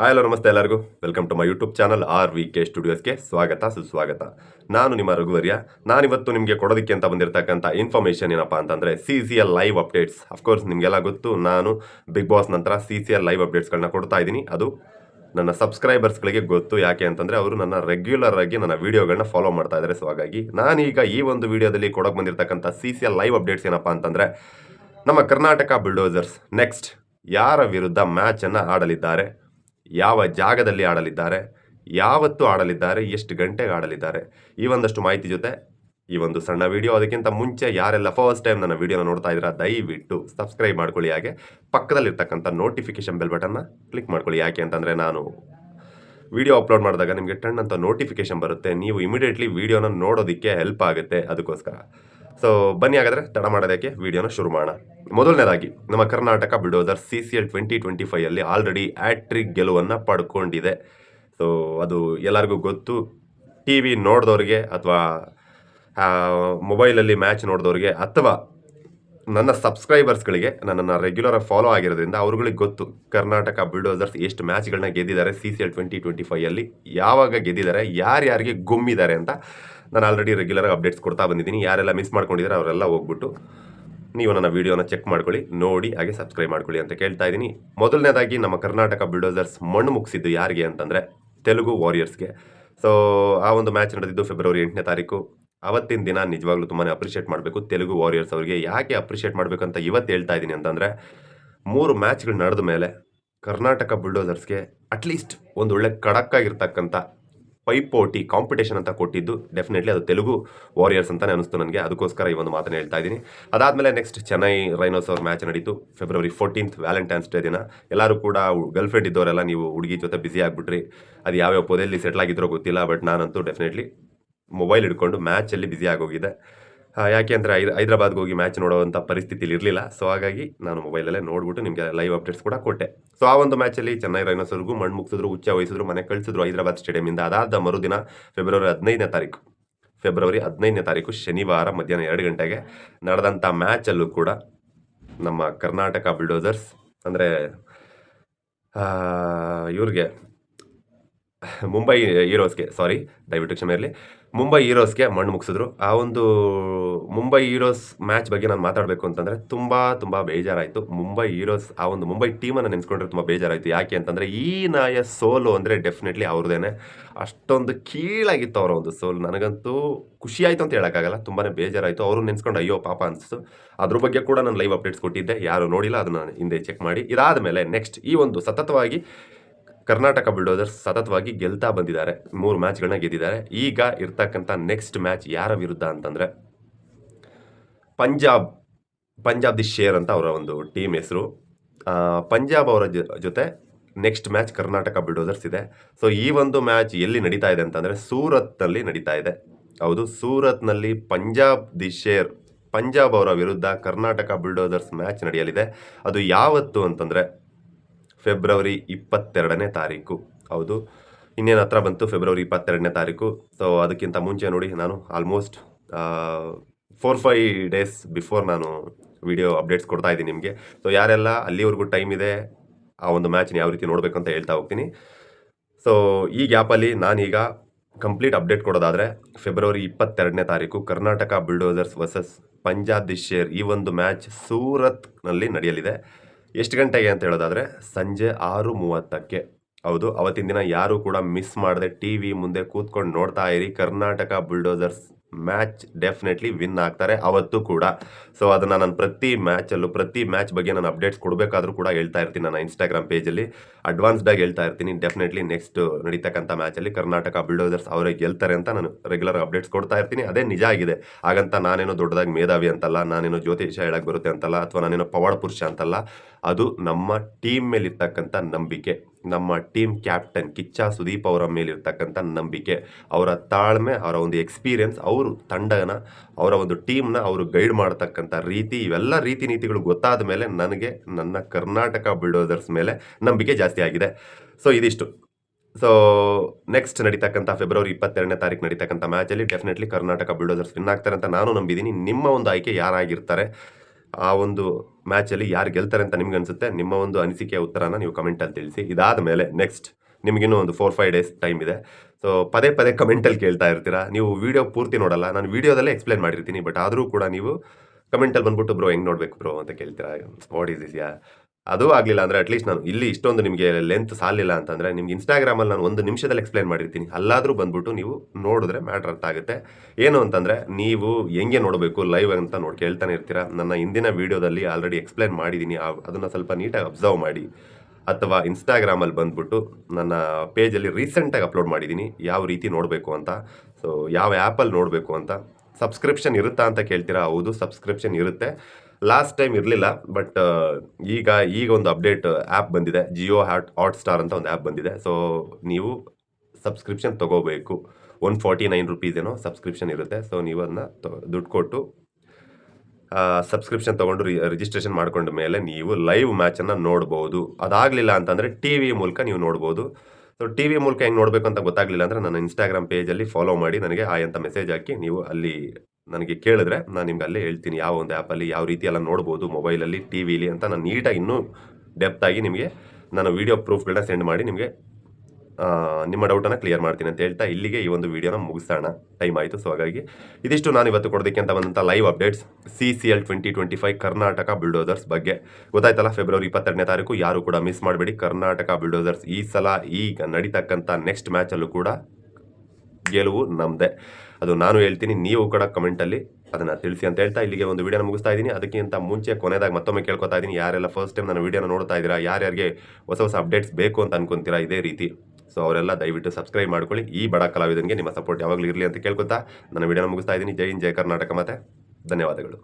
Hi hello ನಮಸ್ತೆ ಎಲ್ಲರಿಗೂ. Welcome to my YouTube channel R V K ಸ್ಟುಡಿಯೋಸ್ಗೆ ಸ್ವಾಗತ, ಸುಸ್ವಾಗತ. ನಾನು ನಿಮ್ಮ ರಘುವರ್ಯ. ನಾನಿವತ್ತು ನಿಮಗೆ ಕೊಡೋದಕ್ಕೆ ಅಂತ ಬಂದಿರತಕ್ಕಂಥ ಇನ್ಫಾರ್ಮೇಷನ್ ಏನಪ್ಪ ಅಂತಂದರೆ C C L live updates of course ನಿಮಗೆಲ್ಲ ಗೊತ್ತು, ನಾನು ಬಿಗ್ ಬಾಸ್ ನಂತರ ಸಿ ಸಿ ಎಲ್ ಲೈವ್ ಅಪ್ಡೇಟ್ಸ್ಗಳನ್ನ ಕೊಡ್ತಾ ಇದ್ದೀನಿ. ಅದು ನನ್ನ ಸಬ್ಸ್ಕ್ರೈಬರ್ಸ್ಗಳಿಗೆ ಗೊತ್ತು. ಯಾಕೆ ಅಂತಂದರೆ ಅವರು ನನ್ನ ರೆಗ್ಯುಲರ್ ಆಗಿ ನನ್ನ ವೀಡಿಯೋಗಳನ್ನ ಫಾಲೋ ಮಾಡ್ತಾ ಇದ್ದಾರೆ. ಸೊ ಹಾಗಾಗಿ ನಾನೀಗ ಈ ಒಂದು ವಿಡಿಯೋದಲ್ಲಿ ಕೊಡೋಕೆ ಬಂದಿರತಕ್ಕಂಥ C C L live updates ಏನಪ್ಪ ಅಂತಂದರೆ ನಮ್ಮ ಕರ್ನಾಟಕ ಬಿಲ್ಡೋಸರ್ಸ್ ನೆಕ್ಸ್ಟ್ ಯಾರ ವಿರುದ್ಧ ಮ್ಯಾಚನ್ನು ಆಡಲಿದ್ದಾರೆ? ಯಾವ ಜಾಗದಲ್ಲಿ ಆಡಲಿದ್ದಾರೆ, ಯಾವತ್ತು ಆಡಲಿದ್ದಾರೆ, ಎಷ್ಟು ಗಂಟೆಗೆ ಆಡಲಿದ್ದಾರೆ, ಈ ಒಂದಷ್ಟು ಮಾಹಿತಿ ಜೊತೆ ಈ ಒಂದು ಸಣ್ಣ ವಿಡಿಯೋ ಅದಕ್ಕಿಂತ ಮುಂಚೆ ಯಾರೆಲ್ಲ ಫಸ್ಟ್ ಟೈಮ್ ನನ್ನ ವಿಡಿಯೋನ ನೋಡ್ತಾ ಇದ್ದೀರಾ, ದಯವಿಟ್ಟು ಸಬ್ಸ್ಕ್ರೈಬ್ ಮಾಡ್ಕೊಳ್ಳಿ. ಹಾಗೆ ಪಕ್ಕದಲ್ಲಿರ್ತಕ್ಕಂಥ ನೋಟಿಫಿಕೇಶನ್ ಬೆಲ್ ಬಟನ್ನ ಕ್ಲಿಕ್ ಮಾಡ್ಕೊಳ್ಳಿ. ಯಾಕೆ ಅಂತಂದರೆ ನಾನು ವಿಡಿಯೋ ಅಪ್ಲೋಡ್ ಮಾಡಿದಾಗ ನಿಮಗೆ ಟಣ್ ಅಂತ ನೋಟಿಫಿಕೇಶನ್ ಬರುತ್ತೆ. ನೀವು ಇಮಿಡಿಯೇಟ್ಲಿ ವಿಡಿಯೋನ ನೋಡೋದಕ್ಕೆ ಹೆಲ್ಪ್ ಆಗುತ್ತೆ. ಅದಕ್ಕೋಸ್ಕರ. ಸೊ ಬನ್ನಿ ಹಾಗಾದರೆ ತಡ ಮಾಡೋದಕ್ಕೆ ವಿಡಿಯೋನ ಶುರು ಮಾಡೋಣ. ಮೊದಲನೇದಾಗಿ, ನಮ್ಮ Karnataka ಬಿಡೋದರ್ C C L twenty twenty ಫೈಯಲ್ಲಿ already hat-trick ಗೆಲುವನ್ನು ಪಡ್ಕೊಂಡಿದೆ. ಸೊ ಅದು ಎಲ್ಲರಿಗೂ ಗೊತ್ತು. ಟಿ ವಿ ನೋಡಿದವ್ರಿಗೆ ಅಥವಾ ಮೊಬೈಲಲ್ಲಿ ಮ್ಯಾಚ್ ನೋಡಿದವ್ರಿಗೆ ಅಥವಾ ನನ್ನ ಸಬ್ಸ್ಕ್ರೈಬರ್ಸ್ಗಳಿಗೆ ನನ್ನನ್ನು ರೆಗ್ಯುಲರ್ ಫಾಲೋ ಆಗಿರೋದ್ರಿಂದ ಅವ್ರುಗಳಿಗೆ ಗೊತ್ತು. ಕರ್ನಾಟಕ ಬಿಲ್ಡೋಸರ್ಸ್ ಎಷ್ಟು ಮ್ಯಾಚ್ಗಳನ್ನ ಗೆದ್ದಿದ್ದಾರೆ C C L twenty twenty ಫೈಯಲ್ಲಿ ಯಾವಾಗ ಗೆದ್ದಿದ್ದಾರೆ, ಯಾರ್ಯಾರಿಗೆ ಗುಮ್ಮಿದ್ದಾರೆ ಅಂತ ನಾನು ಆಲ್ರೆಡಿ ರೆಗ್ಯುಲರ್ ಅಪ್ಡೇಟ್ಸ್ ಕೊಡ್ತಾ ಬಂದಿದ್ದೀನಿ. ಯಾರೆಲ್ಲ ಮಿಸ್ ಮಾಡ್ಕೊಂಡಿದ್ದಾರೆ ಅವರೆಲ್ಲ ಹೋಗ್ಬಿಟ್ಟು ನೀವು ನನ್ನ ವೀಡಿಯೋನ ಚೆಕ್ ಮಾಡ್ಕೊಳ್ಳಿ, ನೋಡಿ, ಹಾಗೆ ಸಬ್ಸ್ಕ್ರೈಬ್ ಮಾಡ್ಕೊಳ್ಳಿ ಅಂತ ಕೇಳ್ತಾ ಇದ್ದೀನಿ. ಮೊದಲನೇದಾಗಿ ನಮ್ಮ ಕರ್ನಾಟಕ ಬಿಲ್ಡೋಸರ್ಸ್ ಮಣ್ಣು ಮುಗಿಸಿದ್ದು ಯಾರಿಗೆ ಅಂತಂದರೆ, ತೆಲುಗು ವಾರಿಯರ್ಸ್ಗೆ ಸೊ ಆ ಒಂದು ಮ್ಯಾಚ್ ನಡೆದಿದ್ದು ಫೆಬ್ರವರಿ ಎಂಟನೇ ತಾರೀಕು. ಅವತ್ತಿನ ದಿನ ನಿಜವಾಗ್ಲೂ ತುಂಬಾ ಅಪ್ರಿಷಿಯೇಟ್ ಮಾಡಬೇಕು ತೆಲುಗು ವಾರಿಯರ್ಸ್ ಅವರಿಗೆ. ಯಾಕೆ ಅಪ್ರಿಷಿಯೇಟ್ ಮಾಡಬೇಕು ಅಂತ ಇವತ್ತು ಹೇಳ್ತಾ ಇದ್ದೀನಿ ಅಂತಂದರೆ, ಮೂರು ಮ್ಯಾಚ್ಗಳು ನಡೆದ ಮೇಲೆ ಕರ್ನಾಟಕ ಬುಲ್ಡೋಸರ್ಸ್ಗೆ ಅಟ್ಲೀಸ್ಟ್ ಒಂದು ಒಳ್ಳೆ ಖಡಕ್ಕಾಗಿರ್ತಕ್ಕಂಥ ಪೈಪೋಟಿ ಕಾಂಪಿಟೇಷನ್ ಅಂತ ಕೊಟ್ಟಿದ್ದು ಡೆಫಿನೆಟ್ಲಿ ಅದು ತೆಲುಗು ವಾರಿಯರ್ಸ್ ಅಂತಲೇ ಅನಿಸ್ತು ನನಗೆ. ಅದಕ್ಕೋಸ್ಕರ ಈ ಒಂದು ಮಾತನ್ನು ಹೇಳ್ತಾ ಇದ್ದೀನಿ. ಅದಾದಮೇಲೆ ನೆಕ್ಸ್ಟ್ ಚೆನ್ನೈ ರೈನೋಸ್ ಅವ್ರ ಮ್ಯಾಚ್ ನಡೀತು. ಫೆಬ್ರವರಿ ಫೋರ್ಟೀನ್ತ್ ವ್ಯಾಲೆಂಟೈನ್ಸ್ ಡೇ ದಿನ. ಎಲ್ಲರೂ ಕೂಡ ಗರ್ಲ್ ಫ್ರೆಂಡ್ ಇದ್ದವರೆಲ್ಲ ನೀವು ಹುಡುಗಿ ಜೊತೆ ಬ್ಯುಸಿ ಆಗಿಬಿಟ್ರಿ. ಅದು ಯಾವ್ಯಾವ ಪೊದೆಯಲ್ಲಿ ಸೆಟ್ಲ್ ಆಗಿದ್ರೋ ಗೊತ್ತಿಲ್ಲ ಬಟ್ ನಾನಂತೂ ಡೆಫಿನೆಟ್ಲಿ ಮೊಬೈಲ್ ಹಿಡ್ಕೊಂಡು ಮ್ಯಾಚಲ್ಲಿ ಬ್ಯುಸಿ ಆಗೋಗಿದೆ. ಯಾಕೆ ಅಂದರೆ ಐ ಹೈದ್ರಾಬಾದ್ಗೆ ಹೋಗಿ ಮ್ಯಾಚ್ ನೋಡುವಂಥ ಪರಿಸ್ಥಿತಿಲಿ ಇರಲಿಲ್ಲ. ಸೊ ಹಾಗಾಗಿ ನಾನು ಮೊಬೈಲಲ್ಲೇ ನೋಡ್ಬಿಟ್ಟು ನಿಮಗೆ ಲೈವ್ ಅಪ್ಡೇಟ್ಸ್ ಕೂಡ ಕೊಟ್ಟೆ. ಸೊ ಆ ಒಂದು ಮ್ಯಾಚಲ್ಲಿ ಚೆನ್ನೈ ರೈನರ್ಸ್ವರೆಗೂ ಮಣ್ಣು ಮುಗಿಸಿದ್ರು ಉಚ್ಚ ವಹಿಸಿದ್ರು ಮನೆ ಕಳಿಸಿದ್ರು ಹೈದರಾಬಾದ್ ಸ್ಟೇಡಿಯಮಿಂದ ಅದಾದ ಮರುದಿನ ಫೆಬ್ರವರಿ ಹದಿನೈದನೇ ತಾರೀಕು, ಫೆಬ್ರವರಿ ಹದಿನೈದನೇ ತಾರೀಕು ಶನಿವಾರ ಮಧ್ಯಾಹ್ನ ಎರಡು ಗಂಟೆಗೆ ನಡೆದಂಥ ಮ್ಯಾಚಲ್ಲೂ ಕೂಡ ನಮ್ಮ ಕರ್ನಾಟಕ ಬಿಲ್ಡೋಸರ್ಸ್ ಅಂದರೆ ಇವ್ರಿಗೆ ಮುಂಬೈ ಹೀರೋಸ್ಗೆ ಸಾರಿ ದಯವಿಟ್ಟು ಕ್ಷಮೆ ಇರಲಿ. ಮುಂಬೈ ಹೀರೋಸ್ಗೆ ಮಣ್ಣು ಮುಗಿಸಿದ್ರು. ಆ ಒಂದು ಮುಂಬೈ ಹೀರೋಸ್ ಮ್ಯಾಚ್ ಬಗ್ಗೆ ನಾನು ಮಾತಾಡಬೇಕು ಅಂತಂದರೆ ತುಂಬ ತುಂಬ ಬೇಜಾರಾಯಿತು. ಮುಂಬೈ ಹೀರೋಸ್ ಆ ಒಂದು ಮುಂಬೈ ಟೀಮನ್ನು ನೆನೆಸ್ಕೊಂಡ್ರೆ ತುಂಬ ಬೇಜಾರಾಯಿತು. ಯಾಕೆ ಅಂತಂದರೆ ಈ ನಾಯ ಸೋಲು ಅಂದರೆ ಡೆಫಿನೆಟ್ಲಿ ಅವ್ರದ್ದೇನೆ ಅಷ್ಟೊಂದು ಕೀಳಾಗಿತ್ತು ಅವರ ಒಂದು ಸೋಲು. ನನಗಂತೂ ಖುಷಿ ಆಯಿತು ಅಂತ ಹೇಳೋಕ್ಕಾಗಲ್ಲ. ತುಂಬಾ ಬೇಜಾರಾಯಿತು. ಅವರು ನೆನೆಸ್ಕೊಂಡು ಅಯ್ಯೋ, ಪಾಪ ಅನಿಸ್ತು. ಅದ್ರ ಬಗ್ಗೆ ಕೂಡ ನಾನು ಲೈವ್ ಅಪ್ಡೇಟ್ಸ್ ಕೊಟ್ಟಿದ್ದೆ. ಯಾರು ನೋಡಿಲ್ಲ, ಅದನ್ನು ಹಿಂದೆ ಚೆಕ್ ಮಾಡಿ. ಇದಾದ ಮೇಲೆ ನೆಕ್ಸ್ಟ್ ಈ ಒಂದು ಸತತವಾಗಿ ಕರ್ನಾಟಕ ಬಿಲ್ಡೋಸರ್ಸ್ ಸತತವಾಗಿ ಗೆಲ್ತಾ ಬಂದಿದ್ದಾರೆ. ಮೂರು ಮ್ಯಾಚ್ಗಳನ್ನ ಗೆದ್ದಿದ್ದಾರೆ. ಈಗ ಇರ್ತಕ್ಕಂಥ ನೆಕ್ಸ್ಟ್ ಮ್ಯಾಚ್ ಯಾರ ವಿರುದ್ಧ ಅಂತಂದರೆ, ಪಂಜಾಬ್ ಪಂಜಾಬ್ ದಿ ಶೇರ್ ಅಂತ ಅವರ ಒಂದು ಟೀಮ್ ಹೆಸರು. ಪಂಜಾಬ್ ಅವರ ಜೊತೆ ನೆಕ್ಸ್ಟ್ ಮ್ಯಾಚ್ ಕರ್ನಾಟಕ ಬಿಲ್ಡೋಸರ್ಸ್ ಇದೆ. ಸೊ ಈ ಒಂದು ಮ್ಯಾಚ್ ಎಲ್ಲಿ ನಡೀತಾ ಇದೆ ಅಂತಂದರೆ, ಸೂರತ್ನಲ್ಲಿ ನಡೀತಾ ಇದೆ. ಹೌದು, ಸೂರತ್ನಲ್ಲಿ ಪಂಜಾಬ್ ದಿ ಶೇರ್, ಪಂಜಾಬ್ ಅವರ ವಿರುದ್ಧ ಕರ್ನಾಟಕ ಬಿಲ್ಡೋಸರ್ಸ್ ಮ್ಯಾಚ್ ನಡೆಯಲಿದೆ. ಅದು ಯಾವತ್ತು ಅಂತಂದರೆ ಫೆಬ್ರವರಿ ಇಪ್ಪತ್ತೆರಡನೇ ತಾರೀಕು. ಹೌದು. ಇನ್ನೇನು ಹತ್ರ ಬಂತು ಫೆಬ್ರವರಿ ಇಪ್ಪತ್ತೆರಡನೇ ತಾರೀಕು. ಸೊ ಅದಕ್ಕಿಂತ ಮುಂಚೆ ನೋಡಿ ನಾನು almost four five days before ನಾನು ವಿಡಿಯೋ ಅಪ್ಡೇಟ್ಸ್ ಕೊಡ್ತಾ ಇದ್ದೀನಿ ನಿಮಗೆ. ಸೊ ಯಾರೆಲ್ಲ ಅಲ್ಲಿವರೆಗೂ ಟೈಮ್ ಇದೆ, ಆ ಒಂದು ಮ್ಯಾಚ್ನ ಯಾವ ರೀತಿ ನೋಡಬೇಕು ಅಂತ ಹೇಳ್ತಾ ಹೋಗ್ತೀನಿ. ಸೊ ಈ ಗ್ಯಾಪಲ್ಲಿ ನಾನೀಗ ಕಂಪ್ಲೀಟ್ ಅಪ್ಡೇಟ್ ಕೊಡೋದಾದರೆ, ಫೆಬ್ರವರಿ ಇಪ್ಪತ್ತೆರಡನೇ ತಾರೀಕು ಕರ್ನಾಟಕ ಬಿಲ್ಡೋಸರ್ಸ್ ವರ್ಸಸ್ ಪಂಜಾಬ್ ದಿಶೇರ್ ಈ ಒಂದು ಮ್ಯಾಚ್ ಸೂರತ್ನಲ್ಲಿ ನಡೆಯಲಿದೆ. ಎಷ್ಟು ಗಂಟೆಗೆ ಅಂತ ಹೇಳೋದಾದರೆ ಸಂಜೆ ಆರು ಮೂವತ್ತಕ್ಕೆ. ಹೌದು, ಅವತ್ತಿನ ದಿನ ಯಾರೂ ಕೂಡ ಮಿಸ್ ಮಾಡದೆ ಟಿ ವಿ ಮುಂದೆ ಕೂತ್ಕೊಂಡು ನೋಡ್ತಾ ಇರಿ. Karnataka bulldozers match definitely win ಆಗ್ತಾರೆ ಅವತ್ತು ಕೂಡ. ಸೊ ಅದನ್ನು ನಾನು ಪ್ರತಿ ಮ್ಯಾಚಲ್ಲೂ, ಪ್ರತಿ ಮ್ಯಾಚ್ ಬಗ್ಗೆ ನಾನು ಅಪ್ಡೇಟ್ಸ್ ಕೊಡಬೇಕಾದ್ರೂ ಕೂಡ ಹೇಳ್ತಾ ಇರ್ತೀನಿ ನನ್ನ ಇನ್ಸ್ಟಾಗ್ರಾಮ್ ಪೇಜಲ್ಲಿ ಅಡ್ವಾನ್ಸ್ಡಾಗಿ ಹೇಳ್ತಾ ಇರ್ತೀನಿ. ಡೆಫಿನೆಟ್ಲಿ ನೆಕ್ಸ್ಟ್ ನಡೀತಕ್ಕಂಥ ಮ್ಯಾಚಲ್ಲಿ ಕರ್ನಾಟಕ ಬಿಲ್ಡೋಸರ್ಸ್ ಅವರೇ ಗೆಲ್ತಾರೆ ಅಂತ ನಾನು ರೆಗ್ಯುಲರ್ ಅಪ್ಡೇಟ್ಸ್ ಕೊಡ್ತಾ ಇರ್ತೀನಿ. ಅದೇ ನಿಜ ಆಗಿದೆ. ಹಾಗಂತ ನಾನೇನೋ ದೊಡ್ಡದಾಗಿ ಮೇಧಾವಿ ಅಂತಲ್ಲ, ನಾನೇನೋ ಜ್ಯೋತಿಷ ಹೇಳಕ್ಕೆ ಬರುತ್ತೆ ಅಂತಲ್ಲ, ಅಥವಾ ನಾನೇನೋ ಪವಾಡ ಪುರುಷ ಅಂತಲ್ಲ, ಅದು ನಮ್ಮ ಟೀಮ್ ಮೇಲಿರ್ತಕ್ಕಂಥ ನಂಬಿಕೆ. ನಮ್ಮ ಟೀಮ್ ಕ್ಯಾಪ್ಟನ್ ಕಿಚ್ಚ ಸುದೀಪ್ ಅವರ ಮೇಲಿರ್ತಕ್ಕಂಥ ನಂಬಿಕೆ, ಅವರ ತಾಳ್ಮೆ, ಅವರ ಒಂದು ಎಕ್ಸ್ಪೀರಿಯನ್ಸ್, ಅವರು ತಂಡನ, ಅವರ ಒಂದು ಟೀಮ್ನ ಅವರು ಗೈಡ್ ಮಾಡ್ತಕ್ಕಂಥ ರೀತಿ, ಇವೆಲ್ಲ ರೀತಿ ನೀತಿಗಳು ಗೊತ್ತಾದ ಮೇಲೆ ನನಗೆ ನನ್ನ ಕರ್ನಾಟಕ ಬಿಲ್ಡೋದರ್ಸ್ ಮೇಲೆ ನಂಬಿಕೆ ಜಾಸ್ತಿ ಆಗಿದೆ. ಸೊ ಇದಿಷ್ಟು. ಸೊ ನೆಕ್ಸ್ಟ್ ನಡೀತಕ್ಕಂಥ ಫೆಬ್ರವರಿ ಇಪ್ಪತ್ತೆರಡನೇ ತಾರೀಕು ನಡೀತಕ್ಕಂಥ ಮ್ಯಾಚಲ್ಲಿ ಡೆಫಿನೆಟ್ಲಿ ಕರ್ನಾಟಕ ಬಿಲ್ಡೋದರ್ಸ್ ವಿನ್ ಆಗ್ತಾರೆ ಅಂತ ನಾನು ನಂಬಿದ್ದೀನಿ. ನಿಮ್ಮ ಒಂದು ಆಯ್ಕೆ ಯಾರಾಗಿರ್ತಾರೆ? ಆ ಒಂದು ಮ್ಯಾಚಲ್ಲಿ ಯಾರು ಗೆಲ್ತಾರೆ ಅಂತ ನಿಮ್ಗೆ ಅನಿಸುತ್ತೆ? ನಿಮ್ಮ ಒಂದು ಅನಿಸಿಕೆಯ ಉತ್ತರನ ನೀವು ಕಮೆಂಟಲ್ಲಿ ತಿಳಿಸಿ. ಇದಾದ ಮೇಲೆ ನೆಕ್ಸ್ಟ್ ನಿಮಗಿನ್ನೂ ಒಂದು ಫೋರ್ ಫೈವ್ ಡೇಸ್ ಟೈಮ್ ಇದೆ. ಸೊ ಪದೇ ಪದೇ ಕಮೆಂಟಲ್ಲಿ ಕೇಳ್ತಾ ಇರ್ತೀರಾ? ನೀವು ವಿಡಿಯೋ ಪೂರ್ತಿ ನೋಡಲ್ಲ. ನಾನು ವಿಡಿಯೋದಲ್ಲೇ ಎಕ್ಸ್ಪ್ಲೇನ್ ಮಾಡಿರ್ತೀನಿ ಬಟ್ ಆದರೂ ಕೂಡ ನೀವು ಕಮೆಂಟಲ್ಲಿ ಬಂದ್ಬಿಟ್ಟು ಬ್ರೋ ಹೆಂಗೆ ನೋಡಬೇಕು ಬ್ರೋ ಅಂತ ಕೇಳ್ತೀರಾ? ವಾಟ್ ಈಸ್ ಇಸ್ ಯಾ ಅದು ಆಗಲಿಲ್ಲ ಅಂದರೆ ಅಟ್ಲೀಸ್ಟ್ ನಾನು ಇಲ್ಲಿ ಇಷ್ಟೊಂದು ನಿಮಗೆ ಲೆಂತ್ ಸಾಲಿಲ್ಲ ಅಂತಂದರೆ ನಿಮ್ಗೆ ಇನ್ಸ್ಟಾಗ್ರಾಮಲ್ಲಿ ನಾನು ಒಂದು ನಿಮಿಷದಲ್ಲಿ ಎಕ್ಸ್ಪ್ಲೈನ್ ಮಾಡಿರ್ತೀನಿ. ಅಲ್ಲಾದರೂ ಬಂದ್ಬಿಟ್ಟು ನೀವು ನೋಡಿದ್ರೆ ಮ್ಯಾಟ್ರ್ ಅರ್ಥ ಆಗುತ್ತೆ. ಏನು ಅಂತಂದರೆ ನೀವು ಹೆಂಗೆ ನೋಡಬೇಕು ಲೈವ್ ಅಂತ ನೋಡಿ ಕೇಳ್ತಾನೆ ಇರ್ತೀರಾ? ನನ್ನ ಹಿಂದಿನ ವೀಡಿಯೋದಲ್ಲಿ ಆಲ್ರೆಡಿ ಎಕ್ಸ್ಪ್ಲೈನ್ ಮಾಡಿದ್ದೀನಿ ಅದನ್ನು ಸ್ವಲ್ಪ ನೀಟಾಗಿ ಅಬ್ಸರ್ವ್ ಮಾಡಿ. ಅಥವಾ ಇನ್ಸ್ಟಾಗ್ರಾಮಲ್ಲಿ ಬಂದ್ಬಿಟ್ಟು ನನ್ನ ಪೇಜಲ್ಲಿ ರೀಸೆಂಟಾಗಿ ಅಪ್ಲೋಡ್ ಮಾಡಿದ್ದೀನಿ ಯಾವ ರೀತಿ ನೋಡಬೇಕು ಅಂತ. ಸೊ ಯಾವ ಆ್ಯಪಲ್ಲಿ ನೋಡಬೇಕು ಅಂತ. ಸಬ್ಸ್ಕ್ರಿಪ್ಷನ್ ಇರುತ್ತಾ ಅಂತ ಕೇಳ್ತೀರಾ? ಹೌದು ಸಬ್ಸ್ಕ್ರಿಪ್ಷನ್ ಇರುತ್ತೆ. ಲಾಸ್ಟ್ ಟೈಮ್ ಇರಲಿಲ್ಲ ಬಟ್ ಈಗ ಈಗ ಒಂದು ಅಪ್ಡೇಟ್ ಆ್ಯಪ್ ಬಂದಿದೆ. ಜಿಯೋ ಹಾಟ್ ಹಾಟ್ ಸ್ಟಾರ್ ಅಂತ ಒಂದು ಆ್ಯಪ್ ಬಂದಿದೆ. ಸೊ ನೀವು ಸಬ್ಸ್ಕ್ರಿಪ್ಷನ್ ತೊಗೋಬೇಕು. ಒನ್ ಫಾರ್ಟಿ ನೈನ್ ರುಪೀಸ್ ಏನೋ ಸಬ್ಸ್ಕ್ರಿಪ್ಷನ್ ಇರುತ್ತೆ. ಸೊ ನೀವು ಅದನ್ನ ದುಡ್ಡು ಕೊಟ್ಟು ಸಬ್ಸ್ಕ್ರಿಪ್ಷನ್ ತೊಗೊಂಡು ರಿಜಿಸ್ಟ್ರೇಷನ್ ಮಾಡ್ಕೊಂಡ ಮೇಲೆ ನೀವು ಲೈವ್ ಮ್ಯಾಚನ್ನು ನೋಡ್ಬೋದು. ಅದಾಗಲಿಲ್ಲ ಅಂತಂದರೆ ಟಿ ವಿ ಮೂಲಕ ನೀವು ನೋಡ್ಬೋದು. ಸೊ ಟಿ ವಿ ಮೂಲಕ ಹೆಂಗೆ ನೋಡಬೇಕು ಅಂತ ಗೊತ್ತಾಗಲಿಲ್ಲ ಅಂದರೆ ನನ್ನ ಇನ್ಸ್ಟಾಗ್ರಾಮ್ ಪೇಜಲ್ಲಿ ಫಾಲೋ ಮಾಡಿ, ನನಗೆ ಹಾಯ್ ಅಂತ ಮೆಸೇಜ್ ಹಾಕಿ ನೀವು ಅಲ್ಲಿ ನನಗೆ ಕೇಳಿದ್ರೆ ನಾನು ನಿಮ್ಗೆ ಅಲ್ಲೇ ಹೇಳ್ತೀನಿ, ಯಾವ ಒಂದು ಆ್ಯಪಲ್ಲಿ ಯಾವ ರೀತಿ ಎಲ್ಲ ನೋಡ್ಬೋದು ಮೊಬೈಲಲ್ಲಿ ಟಿ ವಿಲಿ ಅಂತ ನಾನು ನೀಟಾಗಿ ಇನ್ನೂ ಡೆಪ್ತಾಗಿ ನಿಮಗೆ ನಾನು ವೀಡಿಯೋ ಪ್ರೂಫ್ಗಳನ್ನ ಸೆಂಡ್ ಮಾಡಿ ನಿಮಗೆ ನಿಮ್ಮ ಡೌಟನ್ನು ಕ್ಲಿಯರ್ ಮಾಡ್ತೀನಿ ಅಂತ ಹೇಳ್ತಾ ಇಲ್ಲಿಗೆ ಈ ಒಂದು ವಿಡಿಯೋನ ಮುಗಿಸೋಣ. ಟೈಮ್ ಆಯಿತು ಸೊ ಹಾಗಾಗಿ ಇದಿಷ್ಟು ನಾನು ಇವತ್ತು ಕೊಡೋದಕ್ಕೆ ಅಂತ ಬಂದಂಥ live updates C C L twenty twenty five Karnataka bulldozers ಬಗ್ಗೆ. ಗೊತ್ತಾಯ್ತಲ್ಲ ಫೆಬ್ರವರಿ ಇಪ್ಪತ್ತೆರಡನೇ ತಾರೀಕು ಯಾರು ಕೂಡ ಮಿಸ್ ಮಾಡಬೇಡಿ. ಕರ್ನಾಟಕ ಬಿಲ್ಡೋಸರ್ಸ್ ಈ ಸಲ ಈಗ ನಡೀತಕ್ಕಂಥ ನೆಕ್ಸ್ಟ್ ಮ್ಯಾಚಲ್ಲೂ ಕೂಡ ಗೆಲುವು ನಮ್ಮದೇ ಅದು ನಾನು ಹೇಳ್ತೀನಿ, ನೀವು ಕೂಡ ಕಮೆಂಟಲ್ಲಿ ಅದನ್ನು ತಿಳಿಸಿ ಅಂತ ಹೇಳ್ತಾ ಇಲ್ಲಿಗೆ ಒಂದು ವಿಡಿಯೋನ ಮುಗಿಸ್ತಾ ಇದ್ದೀನಿ. ಅದಕ್ಕಿಂತ ಮುಂಚೆ ಕೊನೆದಾಗ ಮತ್ತೊಮ್ಮೆ ಕೇಳ್ಕೊತಾ ಇದ್ದೀನಿ. ಯಾರೆಲ್ಲ ಫಸ್ಟ್ ಟೈಮ್ ನನ್ನ ವಿಡಿಯೋ ನೋಡ್ತಾ ಇದ್ದೀರಾ, ಯಾರ್ಯಾರಿಗೆ ಹೊಸ ಹೊಸ ಅಪ್ಡೇಟ್ಸ್ ಬೇಕು ಅಂತ ಅನ್ಕೊಂತೀರಾ ಇದೇ ರೀತಿ. ಸೊ ಅವರೆಲ್ಲ ದಯವಿಟ್ಟು ಸಬ್ಸ್ಕ್ರೈಬ್ ಮಾಡ್ಕೊಳ್ಳಿ. ಈ ಬಡ ಕಲಾವಿದನಿಗೆ ನಿಮ್ಮ ಸಪೋರ್ಟ್ ಯಾವಾಗಲೂ ಇರಲಿ ಅಂತ ಕೇಳ್ಕೊತಾ ನನ್ನ ವಿಡಿಯೋನ ಮುಗಿಸ್ತಾ ಇದ್ದೀನಿ. ಜೈ ಹಿಂದ್, ಜೈ ಕರ್ನಾಟಕ ಮತ್ತೆ ಧನ್ಯವಾದಗಳು.